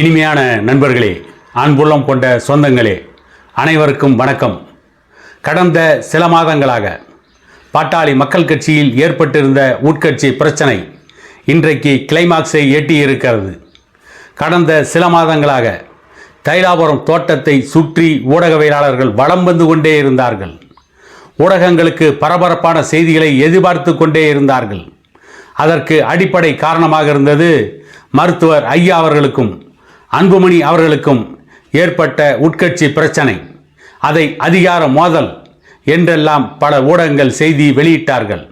இனிமையான நண்பர்களே அன்புள்ளம் கொண்ட சொந்தங்களே அனைவருக்கும் வணக்கம். கடந்த சில மாதங்களாக பாட்டாளி மக்கள் கட்சியில் ஏற்பட்டிருந்த உட்கட்சி பிரச்சனை இன்றைக்கு கிளைமாக்ஸை எட்டியிருக்கிறது. கடந்த சில மாதங்களாக தைலாபுரம் தோட்டத்தை சுற்றி ஊடகவியலாளர்கள் வலம் வந்து கொண்டே இருந்தார்கள். ஊடகங்களுக்கு பரபரப்பான செய்திகளை எதிர்பார்த்து கொண்டே இருந்தார்கள். அதற்கு அடிப்படை காரணமாக இருந்தது மருத்துவர் ஐயா அவர்களுக்கும் அன்புமணி அவர்களுக்கும் ஏற்பட்ட உட்கட்சி பிரச்சனை அதை அதிகார மோதல் என்றெல்லாம் பல ஊடகங்கள் செய்தி வெளியிட்டார்கள்.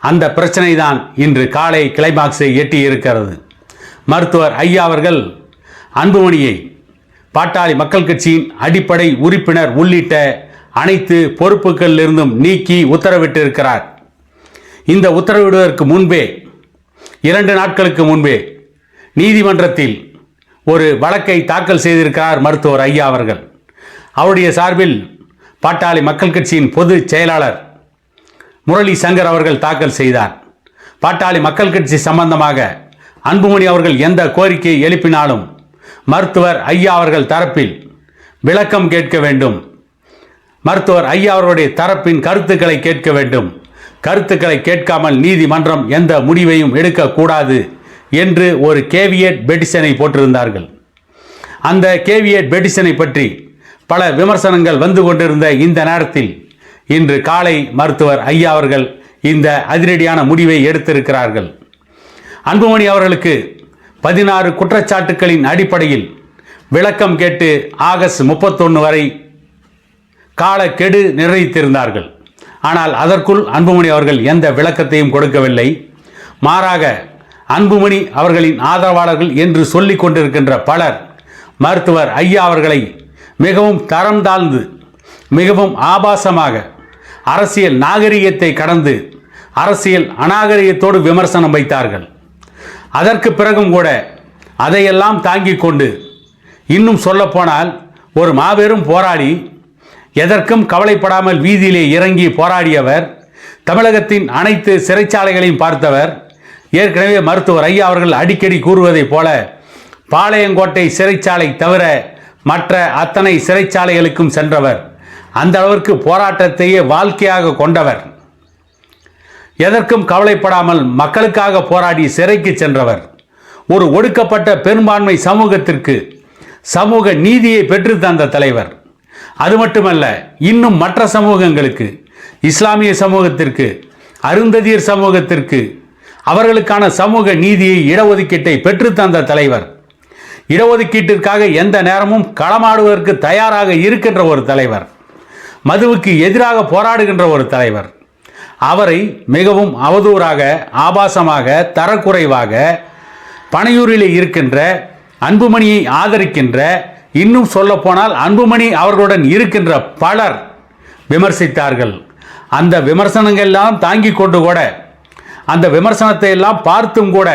அந்த பிரச்சனை தான் இன்று காலை கிளைமாக்ஸை எட்டி இருக்கிறது மருத்துவர் ஐயா அவர்கள் அன்புமணியை பாட்டாளி மக்கள் கட்சியின் அடிப்படை உறுப்பினர் உள்ளிட்ட அனைத்து பொறுப்புகளிலிருந்தும் நீக்கி உத்தரவிட்டிருக்கிறார். இந்த உத்தரவிடுவதற்கு முன்பே இரண்டு நாட்களுக்கு முன்பே நீதிமன்றத்தில் ஒரு வழக்கை தாக்கல் செய்திருக்கிறார் மருத்துவர் ஐயா அவர்கள். அவருடைய சார்பில் பாட்டாளி மக்கள் கட்சியின் பொதுச் செயலாளர் முரளி சங்கர் அவர்கள் தாக்கல் செய்தார். பாட்டாளி மக்கள் கட்சி சம்பந்தமாக அன்புமணி அவர்கள் எந்த கோரிக்கையை எழுப்பினாலும் மருத்துவர் ஐயா அவர்கள் தரப்பில் விளக்கம் கேட்க வேண்டும். மருத்துவர் ஐயா அவர்களுடைய தரப்பின் கருத்துக்களை கேட்க வேண்டும். கருத்துக்களை கேட்காமல் நீதிமன்றம் எந்த முடிவையும் எடுக்கக்கூடாது. என்று ஒரு கேவியட் பெட்டிஷனை போட்டிருந்தார்கள். அந்த கேவியட் பெட்டிஷனை பற்றி பல விமர்சனங்கள் வந்து கொண்டிருந்த இந்த நேரத்தில் இன்று காலை மருத்துவர் ஐயா அவர்கள் இந்த அதிரடியான முடிவை எடுத்திருக்கிறார்கள். அன்புமணி அவர்களுக்கு பதினாறு குற்றச்சாட்டுக்களின் அடிப்படையில் விளக்கம் கேட்டு ஆகஸ்ட் முப்பத்தொன்று வரை காலக்கெடு நிர்ணயித்திருந்தார்கள். ஆனால் அதற்குள் அன்புமணி அவர்கள் எந்த விளக்கத்தையும் கொடுக்கவில்லை. மாறாக அன்புமணி அவர்களின் ஆதரவாளர்கள் என்று சொல்லிக் கொண்டிருக்கின்ற பலர் மருத்துவர் ஐயா அவர்களை மிகவும் தரம் தாழ்ந்து மிகவும் ஆபாசமாக அரசியல் நாகரிகத்தை கடந்து அரசியல் அநாகரிகத்தோடு விமர்சனம் வைத்தார்கள். அதற்கு பிறகும் கூட அதையெல்லாம் தாங்கிக் கொண்டு இன்னும் சொல்லப்போனால் ஒரு மாபெரும் போராளி எதற்கும் கவலைப்படாமல் வீதியிலே இறங்கி போராடியவர் தமிழகத்தின் அனைத்து சிறைச்சாலைகளையும் பார்த்தவர் ஏற்கனவே மருத்துவர் ஐயா அவர்கள் அடிக்கடி கூறுவதைப் போல பாளையங்கோட்டை சிறைச்சாலை தவிர மற்ற அத்தனை சிறைச்சாலைகளுக்கும் சென்றவர். அந்த அளவிற்கு போராட்டத்தையே வாழ்க்கையாக கொண்டவர். எதற்கும் கவலைப்படாமல் மக்களுக்காக போராடி சிறைக்கு சென்றவர். ஒரு ஒடுக்கப்பட்ட பெரும்பான்மை சமூகத்திற்கு சமூக நீதியை பெற்று தந்த தலைவர். அது மட்டுமல்ல இன்னும் மற்ற சமூகங்களுக்கு இஸ்லாமிய சமூகத்திற்கு அருந்ததியர் சமூகத்திற்கு அவர்களுக்கான சமூக நீதியை இடஒதுக்கீட்டை பெற்றுத்தந்த தலைவர். இடஒதுக்கீட்டிற்காக எந்த நேரமும் களமாடுவதற்கு தயாராக இருக்கின்ற ஒரு தலைவர். மதுவுக்கு எதிராக போராடுகின்ற ஒரு தலைவர். அவரை மிகவும் அவதூறாக ஆபாசமாக தரக்குறைவாக பனையூரில் இருக்கின்ற அன்புமணியை ஆதரிக்கின்ற இன்னும் சொல்லப்போனால் அன்புமணி அவர்களுடன் இருக்கின்ற பலர் விமர்சித்தார்கள். அந்த விமர்சனங்கள்லாம் தாங்கி கொண்டு கூட அந்த விமர்சனத்தை எல்லாம் பார்த்தும் கூட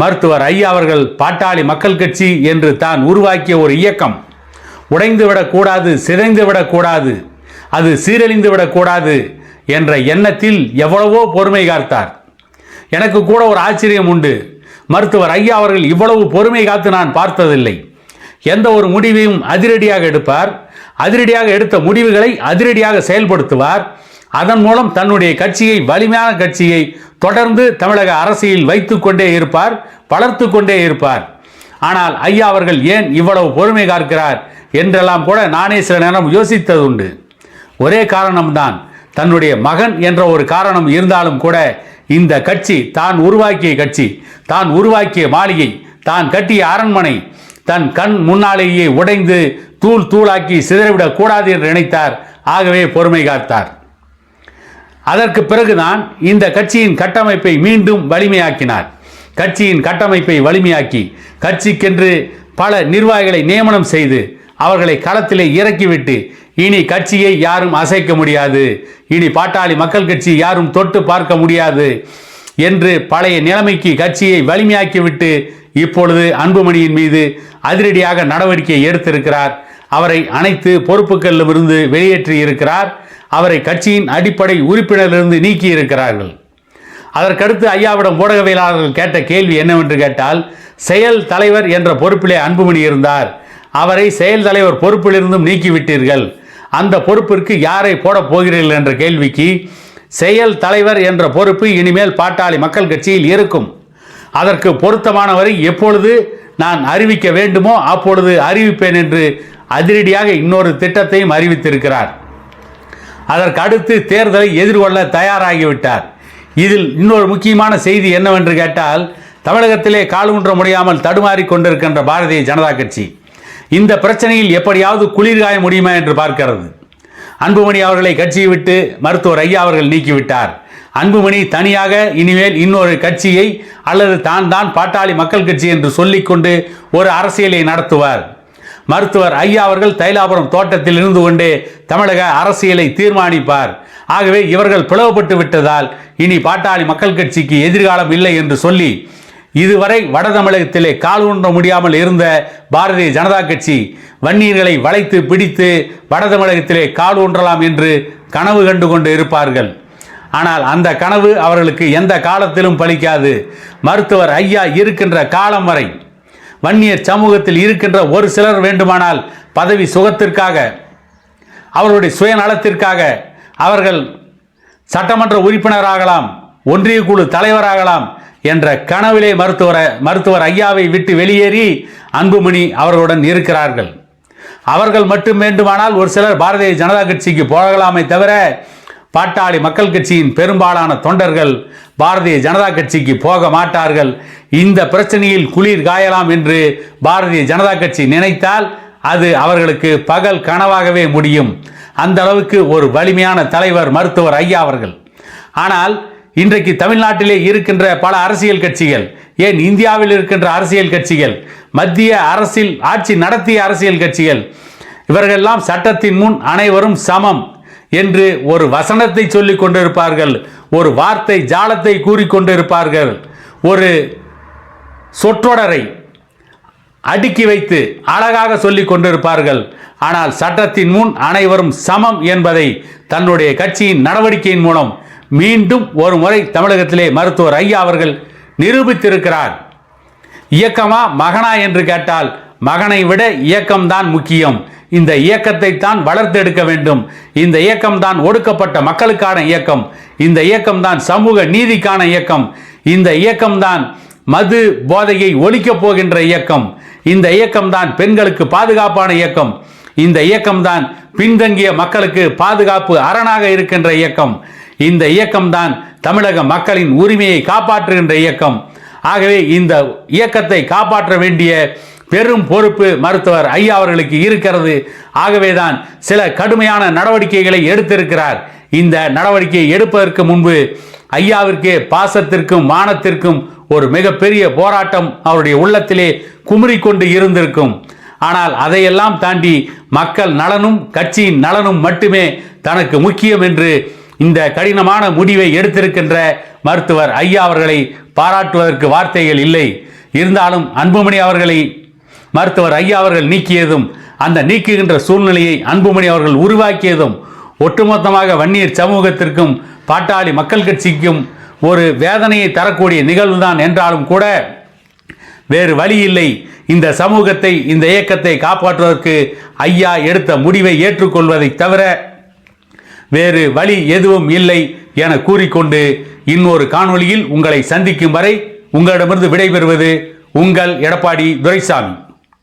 மருத்துவர் ஐயா அவர்கள் பாட்டாளி மக்கள் கட்சி என்று தான் உருவாக்கிய ஒரு இயக்கம். உடைந்து விடக்கூடாது சிதைந்து விடக்கூடாது அது சீரழிந்து விடக்கூடாது என்ற எண்ணத்தில் எவ்வளவோ பொறுமை காத்தார். எனக்கு கூட ஒரு ஆச்சரியம் உண்டு. மருத்துவர் ஐயா அவர்கள் இவ்வளவு பொறுமை காத்து நான் பார்த்ததில்லை. எந்த ஒரு முடிவையும் அதிரடியாக எடுப்பார். அதிரடியாக எடுத்த முடிவுகளை அதிரடியாக செயல்படுத்துவார். அதன் மூலம் தன்னுடைய கட்சியை வலிமையான கட்சியை தொடர்ந்து தமிழக அரசியல் வைத்து கொண்டே இருப்பார் வளர்த்து கொண்டே இருப்பார். ஆனால் ஐயா அவர்கள் ஏன் இவ்வளவு பொறுமை காக்கிறார் என்றெல்லாம் கூட நானே சில நேரம் யோசித்தது உண்டு. ஒரே காரணம்தான் தன்னுடைய மகன் என்ற ஒரு காரணம் இருந்தாலும் கூட இந்த கட்சி தான் உருவாக்கிய கட்சி தான் உருவாக்கிய மாளிகை தான் கட்டிய அரண்மனை தன் கண் முன்னாலேயே உடைந்து தூள் தூளாக்கி சிதறிவிடக் கூடாது என்று நினைத்தார். ஆகவே பொறுமை காத்தார். அதற்கு பிறகுதான் இந்த கட்சியின் கட்டமைப்பை மீண்டும் வலிமையாக்கினார். கட்சியின் கட்டமைப்பை வலிமையாக்கி கட்சிக்கென்று பல நிர்வாகிகளை நியமனம் செய்து அவர்களை களத்திலே இறக்கிவிட்டு இனி கட்சியை யாரும் அசைக்க முடியாது. இனி பாட்டாளி மக்கள் கட்சி யாரும் தொட்டு பார்க்க முடியாது என்று பழைய நிலைமைக்கு கட்சியை வலிமையாக்கிவிட்டு இப்பொழுது அன்புமணியின் மீது அதிரடியாக நடவடிக்கை எடுத்திருக்கிறார். அவரை அனைத்து பொறுப்புகளிலிருந்து வெளியேற்றி இருக்கிறார் அவரை கட்சியின் அடிப்படை உறுப்பினரிலிருந்து நீக்கி இருக்கிறார்கள் அதற்கடுத்து ஐயாவிடம் ஊடகவியலாளர்கள் கேட்ட கேள்வி என்னவென்று கேட்டால் செயல் தலைவர் என்ற பொறுப்பிலே அன்புமணி இருந்தார். அவரை செயல் தலைவர் பொறுப்பிலிருந்தும் நீக்கிவிட்டீர்கள். அந்த பொறுப்பிற்கு யாரை போடப் போகிறீர்கள் என்ற கேள்விக்கு செயல் தலைவர் என்ற பொறுப்பு இனிமேல் பாட்டாளி மக்கள் கட்சியில் இருக்கும். அதற்கு பொருத்தமானவரை எப்பொழுது நான் அறிவிக்க வேண்டுமோ அப்பொழுது அறிவிப்பேன் என்று அதிரடியாக இன்னொரு திட்டத்தையும் அறிவித்திருக்கிறார். அதற்கு அடுத்து தேர்தலை எதிர்கொள்ள தயாராகிவிட்டார். இதில் இன்னொரு முக்கியமான செய்தி என்னவென்று கேட்டால் தமிழகத்திலே கால் முடியாமல் தடுமாறி கொண்டிருக்கின்ற பாரதிய ஜனதா கட்சி. இந்த பிரச்சனையில் எப்படியாவது குளிர்காய முடியுமா என்று பார்க்கிறது. அன்புமணி அவர்களை கட்சியை விட்டு மருத்துவர் ஐயா அவர்கள் நீக்கிவிட்டார். அன்புமணி தனியாக இனிமேல் இன்னொரு கட்சியை அல்லது தான் தான் பாட்டாளி மக்கள் கட்சி என்று சொல்லிக்கொண்டு ஒரு அரசியலை நடத்துவார். மருத்துவர் ஐயா அவர்கள் தைலாபுரம் தோட்டத்தில் இருந்து கொண்டே தமிழக அரசியலை தீர்மானிப்பார். ஆகவே இவர்கள் பிளவுபட்டு விட்டதால் இனி பாட்டாளி மக்கள் கட்சிக்கு எதிர்காலம் இல்லை என்று சொல்லி இதுவரை வட தமிழகத்திலே கால் ஊன்ற முடியாமல் இருந்த பாரதிய ஜனதா கட்சி வன்னியர்களை வளைத்து பிடித்து வட தமிழகத்திலே கால் ஊன்றலாம் என்று கனவு கண்டு கொண்டு இருப்பார்கள். ஆனால் அந்த கனவு அவர்களுக்கு எந்த காலத்திலும் பலிக்காது. மருத்துவர் ஐயா இருக்கின்ற காலம் வரை வன்னியர் சமூகத்தில் இருக்கின்ற ஒரு சிலர் வேண்டுமானால் பதவி சுகத்திற்காக அவர்களுடைய சுயநலத்திற்காக அவர்கள் சட்டமன்ற உறுப்பினராகலாம் ஒன்றிய குழு தலைவராகலாம் என்ற கனவிலே மருத்துவர மருத்துவர் ஐயாவை விட்டு வெளியேறி அன்புமணி அவர்களுடன் இருக்கிறார்கள். அவர்கள் மட்டும் வேண்டுமானால் ஒரு சிலர் பாரதிய ஜனதா கட்சிக்கு போகலாமே தவிர பாட்டாளி மக்கள் கட்சியின் பெரும்பாலான தொண்டர்கள் பாரதிய ஜனதா கட்சிக்கு போக மாட்டார்கள். இந்த பிரச்சனையில் குளிர் காயலாம் என்று பாரதிய ஜனதா கட்சி நினைத்தால் அது அவர்களுக்கு பகல் கனவாகவே முடியும். அந்த அளவுக்கு ஒரு வலிமையான தலைவர் மருத்துவர் ஐயா அவர்கள். ஆனால் இன்றைக்கு தமிழ்நாட்டிலே இருக்கின்ற பல அரசியல் கட்சிகள் ஏன் இந்தியாவில் இருக்கின்ற அரசியல் கட்சிகள் மத்திய அரசில் ஆட்சி நடத்திய அரசியல் கட்சிகள் இவர்களெல்லாம் சட்டத்தின் முன் அனைவரும் சமம். என்று ஒரு வசனத்தை சொல்லிக் கொண்டிருப்பார்கள். ஒரு வார்த்தை ஜாலத்தை கூறிக்கொண்டிருப்பார்கள் ஒரு சொற்றொடரை அடுக்கி வைத்து அழகாக சொல்லிக் கொண்டிருப்பார்கள். ஆனால் சட்டத்தின் முன் அனைவரும் சமம் என்பதை தன்னுடைய கட்சியின் நடவடிக்கையின் மூலம் மீண்டும் ஒரு முறை தமிழகத்திலே மருத்துவர் ஐயா அவர்கள் நிரூபித்திருக்கிறார். இயக்கமா மகனா என்று கேட்டால் மகனை விட இயக்கம்தான் முக்கியம். இந்த இயக்கத்தை தான் வளர்த்தெடுக்க வேண்டும். இந்த இயக்கம்தான் ஒடுக்கப்பட்ட மக்களுக்கான இயக்கம். இந்த இயக்கம்தான் சமூக நீதிக்கான இயக்கம். இந்த இயக்கம்தான் மது போதையை ஒழிக்கப் போகின்ற இயக்கம். இந்த இயக்கம்தான் பெண்களுக்கு பாதுகாப்பான இயக்கம். இந்த இயக்கம்தான் பின்தங்கிய மக்களுக்கு பாதுகாப்பு அரணாக இருக்கின்ற இயக்கம். இந்த இயக்கம்தான் தமிழக மக்களின் உரிமையை காப்பாற்றுகின்ற இயக்கம். ஆகவே இந்த இயக்கத்தை காப்பாற்ற வேண்டிய பெரும் பொறுப்பு மருத்துவர் ஐயா அவர்களுக்கு இருக்கிறது. ஆகவேதான் சில கடுமையான நடவடிக்கைகளை எடுத்திருக்கிறார். இந்த நடவடிக்கையை எடுப்பதற்கு முன்பு ஐயாவிற்கே பாசத்திற்கும் மானத்திற்கும் ஒரு மிகப்பெரிய போராட்டம் அவருடைய உள்ளத்திலே குமுறிக்கொண்டு இருந்திருக்கும். ஆனால் அதையெல்லாம் தாண்டி மக்கள் நலனும் கட்சியின் நலனும் மட்டுமே தனக்கு முக்கியம் என்று இந்த கடினமான முடிவை எடுத்திருக்கின்ற மருத்துவர் ஐயா அவர்களை பாராட்டுவதற்கு வார்த்தைகள் இல்லை. இருந்தாலும் அன்புமணி அவர்களை மருத்துவர் ஐயா அவர்கள் நீக்கியதும் அந்த நீக்குகின்ற சூழ்நிலையை அன்புமணி அவர்கள் உருவாக்கியதும் ஒட்டுமொத்தமாக வன்னியர் சமூகத்திற்கும் பாட்டாளி மக்கள் கட்சிக்கும் ஒரு வேதனையை தரக்கூடிய நிகழ்வுதான் என்றாலும் கூட வேறு வழி இல்லை. இந்த சமூகத்தை இந்த இயக்கத்தை காப்பாற்றுவதற்கு ஐயா எடுத்த முடிவை ஏற்றுக்கொள்வதை தவிர வேறு வழி எதுவும் இல்லை என கூறிக்கொண்டு இன்னொரு காணொளியில் உங்களை சந்திக்கும் வரை உங்களிடமிருந்து விடைபெறுவது உங்கள் எடப்பாடி துரைசாமி.